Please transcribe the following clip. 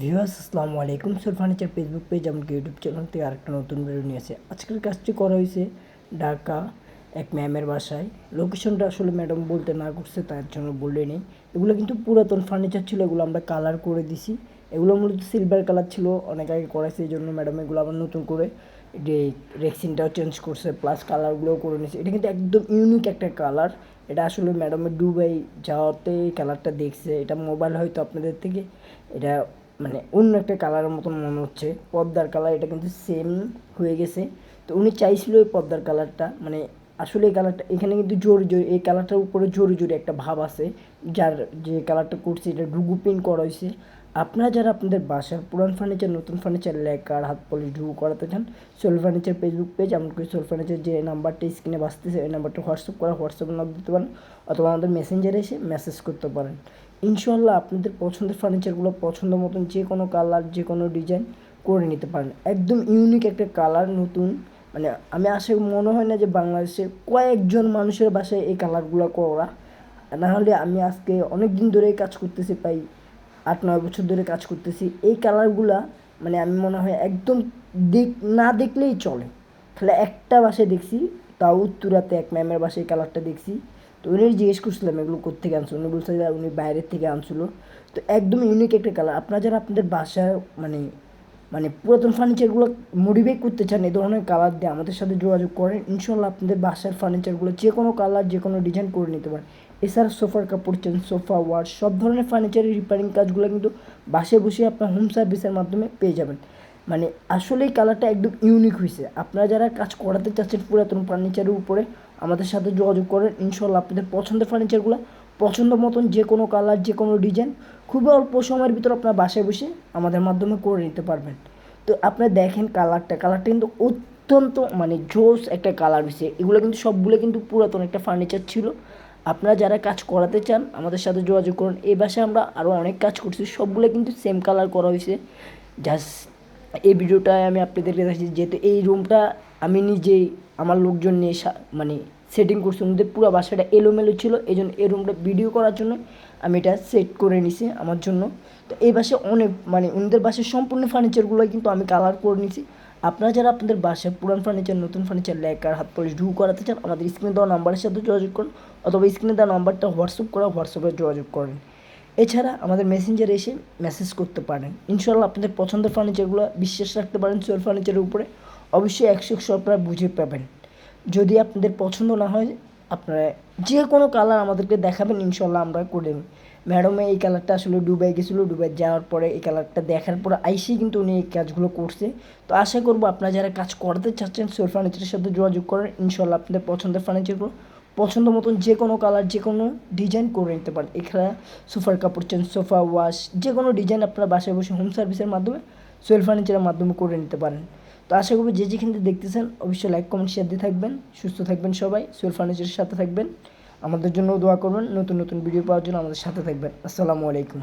Viewers, আসসালামু আলাইকুম। Soul furniture Facebook page এমনকি ইউটিউব চ্যানেল থেকে আরেকটা নতুন ভিডিও নিয়ে আসে। আজকের কাজটি করা হয়েছে ঢাকা এক ম্যামের বাসায়। লোকেশনটা আসলে ম্যাডাম বলতে না করছে, তার জন্য বললে নেই। এগুলো কিন্তু পুরাতন ফার্নিচার ছিল, এগুলো আমরা কালার করে দিছি। এগুলো মূলত সিলভার কালার ছিল, অনেক আগে করাইছে, এই জন্য ম্যাডাম এগুলো আবার নতুন করে রেক্সিনটাও চেঞ্জ করছে প্লাস কালারগুলোও করে নিয়েছে এটা কিন্তু একদম ইউনিক একটা কালার এটা আসলে ম্যাডামের দুবাই যাওয়াতে কালারটা দেখছে। এটা মোবাইল হয়তো আপনাদের থেকে। এটা মানে অন্য একটা কালারের মতন মনে হচ্ছে। পদ্মার কালার এটা কিন্তু সেম হয়ে গেছে। তো উনি চাইছিল এই পদ্মার কালারটা মানে আসলে এই কালারটা এখানে কিন্তু জোর জোর, এই কালারটার উপরে জোরে জোরে একটা ভাব আছে। যার যে কালারটা করছে, এটা ডুগু পিন করা হয়েছে। আপনারা যারা আপনাদের বাসার পুরান ফার্নিচার নতুন ফার্নিচার লেকার হাত পলিশ ডুগু করাতে চান সোল ফার্নিচার ফেসবুক পেজ এমনকি সোল ফার্নিচার যে নাম্বারটা স্ক্রিনে বাঁচতেছে ওই নাম্বারটা হোয়াটসঅ্যাপ করা হোয়াটসঅ্যাপে নক দিতে পারেন, অথবা আমাদের মেসেঞ্জারে এসে মেসেজ করতে পারেন। ইনশাল্লাহ আপনাদের পছন্দের ফার্নিচারগুলো পছন্দ মতন যে কোনো কালার যে কোনো ডিজাইন করে নিতে পারেন। একদম ইউনিক একটা কালার নতুন। মানে আমি আসে মনে হয় না যে বাংলাদেশে কয়েকজন মানুষের বাসায় এই কালারগুলো করা। নাহলে আমি আজকে অনেক দিন ধরে কাজ করতেছি, প্রায় আট, নয় বছর ধরে কাজ করতেছি। এই কালারগুলা মানে আমি মনে হয় একদম দেখ, না দেখলেই চলে। তাহলে একটা বাসায় দেখছি, তাও উত্তরাতে এক ম্যামের বাসায় কালারটা দেখছি। তো উনি জিজ্ঞেস করছিলাম এগুলো কোথেকে আনছিল? উনি বলছে উনি বাইরের থেকে আনছিল। তো একদম ইউনিক একটা কালার আপনারা যারা আপনাদের বাসায় মানে মানে পুরাতন ফার্নিচারগুলো মডিফাই করতে চান এই ধরনের কালার দিয়ে আমাদের সাথে যোগাযোগ করেন। ইনশাল্লাহ আপনাদের বাসার ফার্নিচারগুলো যে কোনো কালার যে কোনো ডিজাইন করে নিতে পারেন। এছাড়া সোফার কাপড় চেন সোফা ওয়ার্ড সব ধরনের ফার্নিচারের রিপেয়ারিং কাজগুলো কিন্তু বাসে বসে আপনার হোম সার্ভিসের মাধ্যমে পেয়ে যাবেন। মানে আসলে এই কালারটা একদম ইউনিক হয়েছে আপনারা যারা কাজ করাতে চাচ্ছেন পুরাতন ফার্নিচারের উপরে আমাদের সাথে যোগাযোগ করেন ইনশাল্লাহ আপনাদের পছন্দের ফার্নিচারগুলো পছন্দ মতন যে কোনো কালার যে কোনো ডিজাইন খুবই অল্প সময়ের ভিতর আপনার বাসায় বসে আমাদের মাধ্যমে করে নিতে পারবেন। তো আপনারা দেখেন কালারটা কালারটা কিন্তু অত্যন্ত মানে জোস একটা কালার হয়েছে এগুলো কিন্তু সবগুলো কিন্তু পুরাতন একটা ফার্নিচার ছিল। আপনারা যারা কাজ করাতে চান, আমাদের সাথে যোগাযোগ করুন। এই বাসায় আমরা আরও অনেক কাজ করছি, সবগুলো কিন্তু সেম কালার করা হয়েছে জাস্ট এই ভিডিওটায় আমি আপনাদেরকে দেখাচ্ছি, যেহেতু এই রুমটা আমি নিজেই আমার লোকজন নিয়ে মানে সেটিং করছি। ওদের পুরো বাসাটা এলোমেলো ছিল এই জন্য এই রুমটা ভিডিও করার জন্য আমি এটা সেট করে নিছি আমার জন্য। তো এই বাসে অনেক মানে ওদের বাসের সম্পূর্ণ ফার্নিচারগুলো কিন্তু আমি কালার করে নিছি। আপনারা যারা আপনাদের বাসায় পুরান ফার্নিচার নতুন ফার্নিচার লেকার হাত পলিশ ঢু করাতে চান, আমাদের স্ক্রিনে দেওয়া নাম্বারের সাথে যোগাযোগ করুন অথবা স্ক্রিনে দেওয়া নাম্বারটা হোয়াটসঅ্যাপ করা হোয়াটসঅ্যাপে যোগাযোগ করেন। এছাড়া আমাদের মেসেঞ্জারে এসে মেসেজ করতে পারেন। ইনশাল্লাহ আপনাদের পছন্দের ফার্নিচারগুলো বিশ্বাস রাখতে পারেন সোয়েল ফার্নিচারের উপরে। অবশ্যই একশো একশো আপনারা বুঝে পাবেন। যদি আপনাদের পছন্দ না হয়, আপনারা যে কোনো কালার আমাদেরকে দেখাবেন ইনশাল্লাহ আমরা করে দেব। ম্যাডামে এই কালারটা আসলে ডুবাই গেছিল ডুবাই যাওয়ার পরে এই কালারটা দেখার পরে আইসেই কিন্তু উনি এই কাজগুলো করছে। তো আশা করব আপনারা যারা কাজ করতে চাচ্ছেন সোয়েল ফার্নিচারের সাথে যোগাযোগ করেন ইনশাল্লাহ আপনাদের পছন্দের ফার্নিচারগুলো পছন্দ মতন যে কোনো কালার যে কোনো ডিজাইন করে নিতে পারেন। এখানে সোফার কাপড় চেন, সোফা ওয়াশ যে কোনো ডিজাইন আপনারা বাসায় বসে হোম সার্ভিসের মাধ্যমে সোয়েল ফার্নিচারের মাধ্যমে করে নিতে পারেন। তো আশা করব যে যেখান থেকে দেখতেছেন, অবশ্যই লাইক কমেন্ট শেয়ার দিয়ে থাকবেন। সুস্থ থাকবেন সবাই সোয়েল ফার্নিচারের সাথে থাকবেন। আমাদের জন্য দোয়া করবেন, নতুন নতুন ভিডিও পাওয়ার জন্য আমাদের সাথে থাকবেন। আসসালামু আলাইকুম।